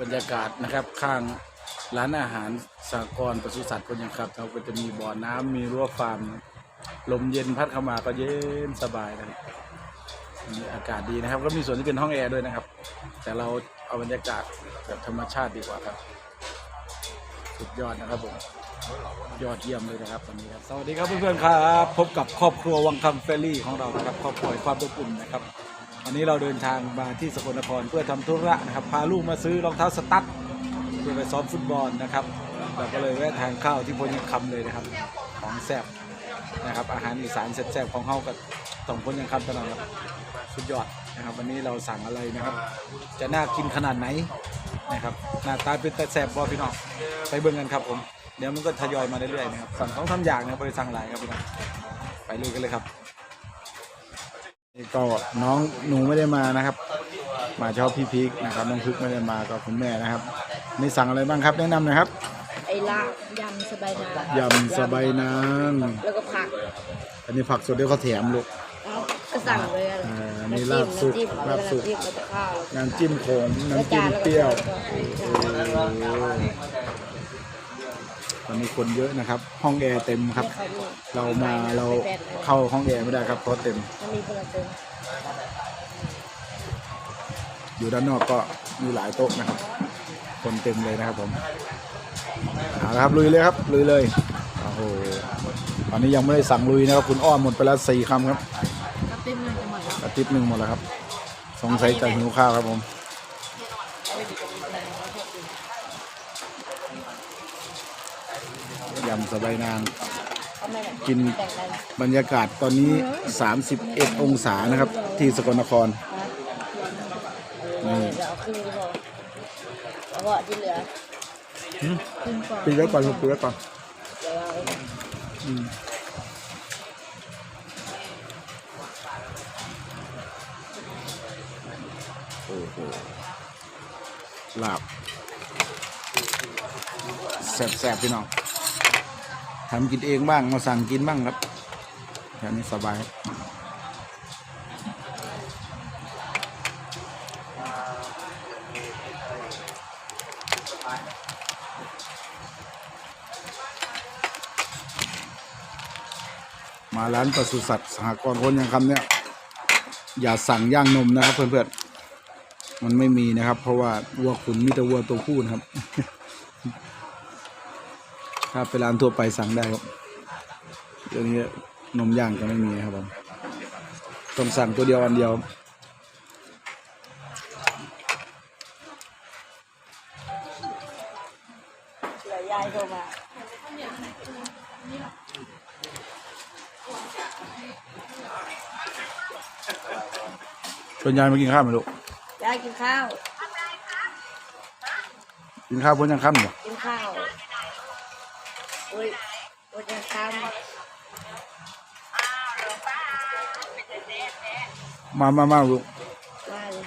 บรรยากาศนะครับข้างร้านอาหารสากรปศุสัตว์คนยังครับเราก็จะมีบ่อน้ำมีรั้วฟาร์มลมเย็นพัดเข้ามาก็เย็นสบายนะครับมีอากาศดีนะครับ ก็มีส่วนที่เป็นห้องแอร์ด้วยนะครับ แต่เราเอาบรรยากาศแบบธรรมชาติดีกว่าครับ สุดยอดนะครับผมยอดเยี่ยมเลยนะครับวันนี้ครับสวัสดีครับเพื่อนๆครับ พบกับครอบครัววังคำเฟรรี่ของเรานะครับครอบครัวความอบอุ่นนะครับ วันนี้เราเดินทางมาที่สกลนครเพื่อทำธุระนะครับ พาลูกมาซื้อรองเท้าสตั๊ดเพื่อไปซ้อมฟุตบอลนะครับเราก็เลยแวะทานข้าวที่พยังคำเลยนะครับ ของแซ่บนะครับ อาหารอีสานแซ่บๆของเฮากับสองพยังคำตลอดครับสุดยอดนะครับ วันนี้เราสั่งอะไรนะครับ จะน่ากินขนาดไหนนะครับหน้าตาเป็นแต่แซ่บบอพี่น้องไปเบิ่งกันครับผมเดี๋ยวมันก็ทยอยมาเรื่อยๆนะครับสั่งของทำอย่างนะครับไปสั่งหลายครับพี่น้องไปลุยกันเลยครับ นี่ก็น้องหนูไม่ได้มานะครับ มาชอบพี่พีกนะครับน้องพึกไม่ได้มาก็คุณแม่นะครับนี่สั่งอะไรบ้างครับ แนะนำหน่อยครับไอ้ลาบยำสบายนางยำสบายนางแล้วก็ผักอันนี้ผักสดเดี๋ยวเขาแถมลูก แล้วก็สั่งเลยอะอ่าอันนี้ลาบสุกน้ำจิ้มลาบสุกน้ำจิ้มแล้วก็ข้าวน้ำจิ้มโขมแล้วน้ำจิ้มจานเปรี้ยว แล้วก็ตอ นนี้คนเยอะนะครับ ห้องแอร์เต็มครับเขามีเรามาเราเข้าห้องแอร์ไม่ได้ครับเพราะเต็ม มันมีคนละเติมอยู่ด้านนอกก็มีหลายโต๊ะนะครับ คนเต็มเลยนะครับผมเอาละครับลุยเลยครับลุยเลยโอ้โหตอนนี้ยังไม่ได้สั่งลุยนะครับ คุณอ้อมหมดไปแล้วสี่คำครับน้ำจิ้มมันจะหมดแล้วอาทิตย์หนึ่งหมดแล้วครับสงสัยจะหิวข้าวครับผม ยำสบายนางเอาแม่น่ะกินแบ่งกันบรรยากาศตอนนี้ 31 องศานะครับ ที่สกลนครเออเดี๋ยวเอาครึ่งก็พอแล้วก็ที่เหลือหืมครึ่งก่อนปีไว้ก่อนครับปีไว้ก่อนเดี๋ยวเอาไว้ก่อนอืมโอ้โหลาบแซ่บๆพี่น้อง ทำกินเองบ้างมาสั่งกินบ้างครับแค่นี้สบายมาร้านปศุสัตว์สหกรณ์คนยังคำเนี่ยอย่าสั่งย่างนมนะครับเพื่อนๆมันไม่มีนะครับ เพราะว่าวัวขุนมีแต่วัวตัวผู้นะครับ ถ้าไปร้านทั่วไปสั่งได้ครับเดี๋ยวนี้นมย่างจะไม่มีนะครับผมต้องสั่งตัวเดียวอันเดียวเหลือยายโทรมาส่วนยายมากินข้าวไหมลูกยายกินข้าว กินข้าวพ้นยังค่ำเหรอกินข้าวโอ้ยโอ้ยจะทมามามาลูกำว่าเลย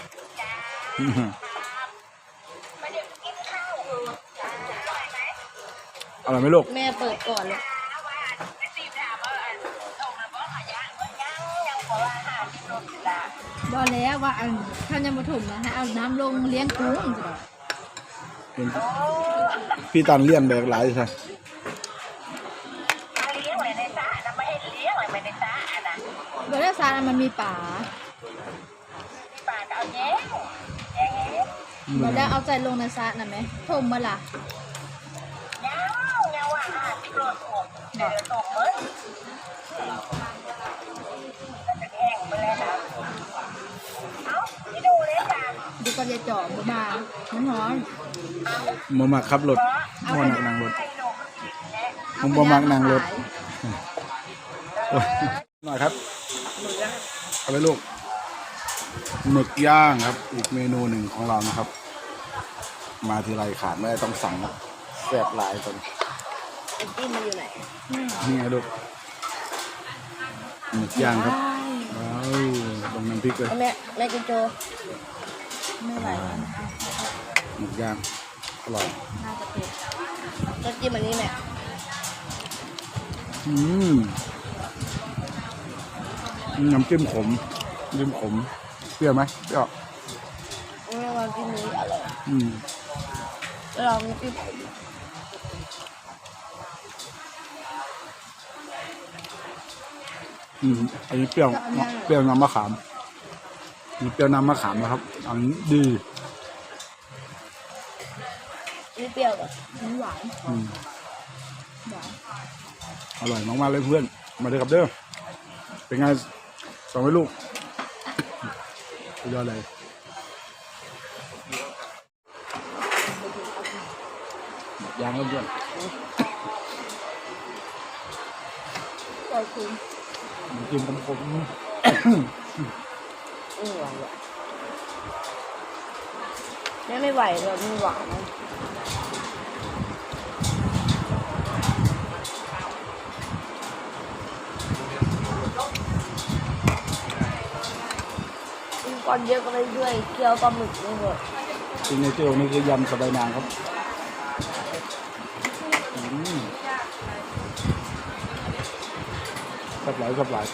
อื้อหืออร่อยไหมลูกแม่เปิดก่อนเลยบอกแล้วว่าอันท่านยังมาถมนะให้เอาน้ำลงเลี้ยงกุ้งจ้ะเห็นพี่ตันเลี้ยงแบบหลายใช่ บอกแล้วซามันมีป่าบอกแล้วเอาใจลงในซาน่ะไหมถมมาล่ะดูก็จะแห้งไปเจาะบาๆมันร้อนมามาขับรถมาหนักนางรถผมบ่มักนั่งรถโอ้ยหน่อยครับ เอาไปลูกหมึกย่างครับ อีกเมนูหนึ่งของเรานะครับ มาทีไรขาดไม่ได้ต้องสั่งครับแซ่บหลายคนไอ้จิ้มมันอยู่ไหนนี่ไงลูกหมึกย่างครับว้าวลงน้ำพริกเลยเอาแม่แม่กินโจไม่ไหวหมึกย่างอร่อยน่าจะเผ็ดก็จิ้มอันนี้แม่อืม น้ำจิ้มขมน้ำจิ้มขมเปรี้ยวไหมเปรี้ยวแม่ว่าจิ้มนี้อร่อยอืมลองกินอืมอันนี้เปรี้ยวเปรี้ยวน้ำมะขามอันนี้เปรี้ยวน้ำมะขามนะครับ อันนี้ดีนี่เปรี้ยวอะมันหวานอืมหวานอร่อยมากๆเลยเพื่อน มาเลยครับเด้อเป็นไง สองไว้ลูกสุดยอดเลยยางแล้วเพื่อนก็คือน้ำจิ้มขมอืมหวานอะแม่ไม่ไหวเลยมันหวาน ก้อนเยอะก็ไปเรื่อยเคี่ยวปลาหมึกไปหมดซิงเนเจอร์นี่คือยำสะใบายนางครับอืมสับหลายสับหลาย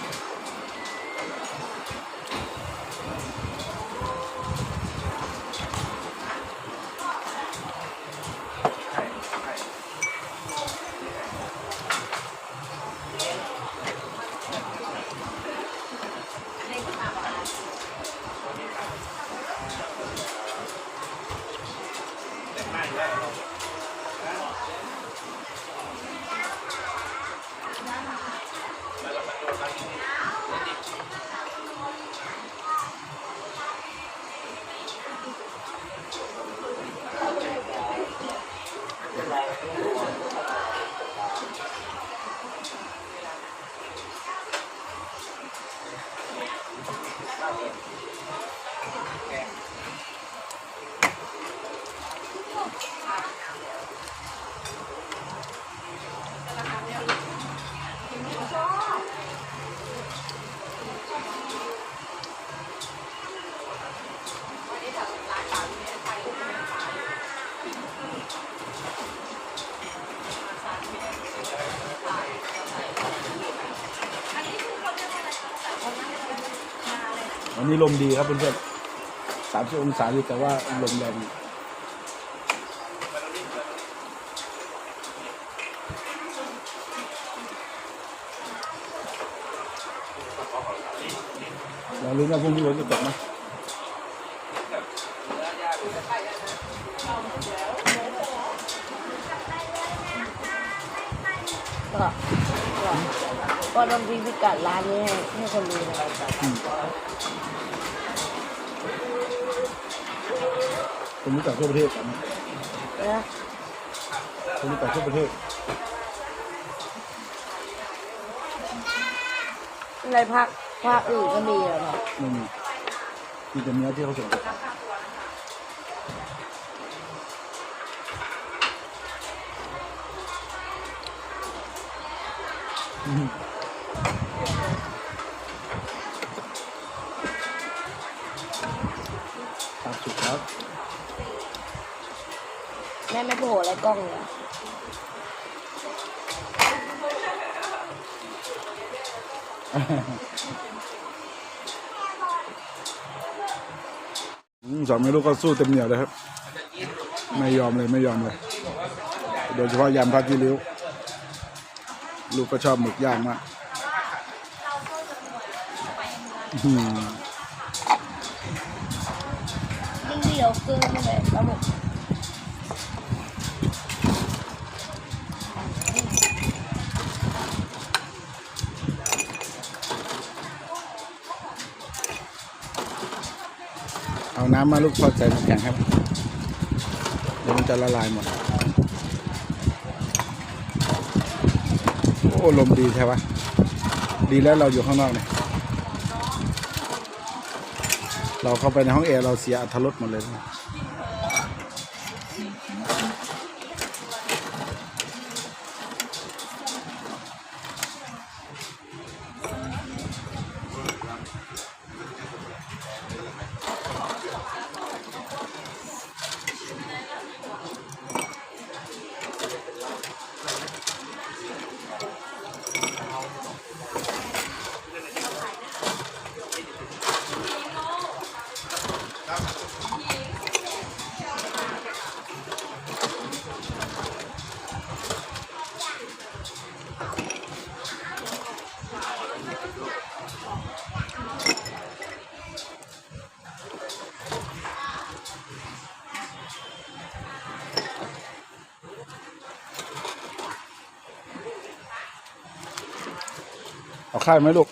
นนี้ลมดีครับเพื่อนๆสามสิบองศาดีแต่ว่าลมแรงเรารู้ว่าพรุ่งนี้ฝนจะตกไหมก็ก็ก็ต้องพิพิกัดร้านนี้ให้ให้คนดูนะค นรู้จักทั่วประเทศกันนะคนรู้จักทั่วประเทศในภาคภาคอื่นก็มีเหรอเนาะไม่มีมีแต่เนื้อที่เขาส่งไปอืมตัดสุดครับ แม่ไม่โผล่อะไร กล้องเลยสองแม่ลูกก็สู้เต็มเหนียวเลยครับ ไม่ยอมเลยไม่ยอมเลย โดยเฉพาะยำพักที่ริ้ว ลูกก็ชอบหมึกย่างมากอื้อหือยิ่งเดียวเกินไม่เลยปลาหมึก น้ำมาลูกพอดใส่น้ำแข็งครับ เดี๋ยวมันจะละลายหมด โอ้ลมดีใช่ปะดีแล้วเราอยู่ข้างนอกเนี่ยเราเข้าไปในห้องแอร์เราเสียอัตรสหมดเลยนะ เอาข่าวไหมลูก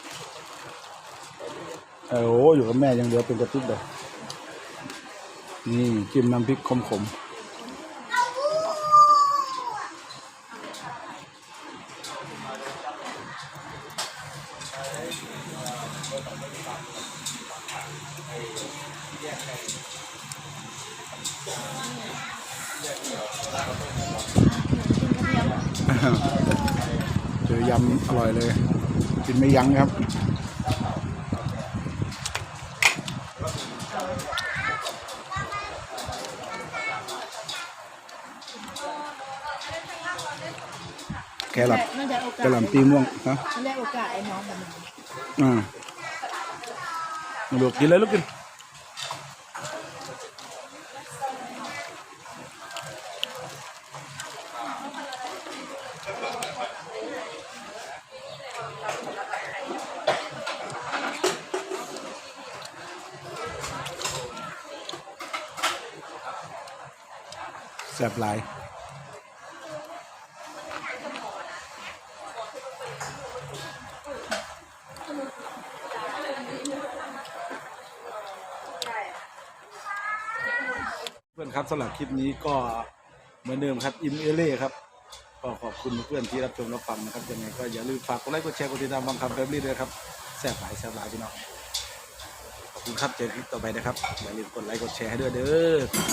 โอ้โหอยู่กับแม่ยังเหลือเป็นกระติบเลย นี่จิ้มน้ำพริกขมๆ กินไม่ยั้งครับ แครอทน่าจะโอกาสกระหล่ำปีม่วงนะน่าจะโอกาสไอ้น้องแบบนี้อ่าลูกกินเลยลูกกิน แซ่บหลายเพื่อนครับสำหรับคลิปนี้ก็เหมือนเดิมครับอินเอเล่ครับก็ขอบคุณเพื่อนที่รับชมรับฟังนะครับยังไงก็อย่าลืมฝากกดไลค์กดแชร์กดติดตามบางคำแฟมิลี่ด้วยครับแซ่บหลายแซ่บหลายพี่น้องขอบคุณครับเจอกันคลิปต่อไปนะครับอย่าลืมกดไลค์กดแชร์ให้ด้วยเด้อ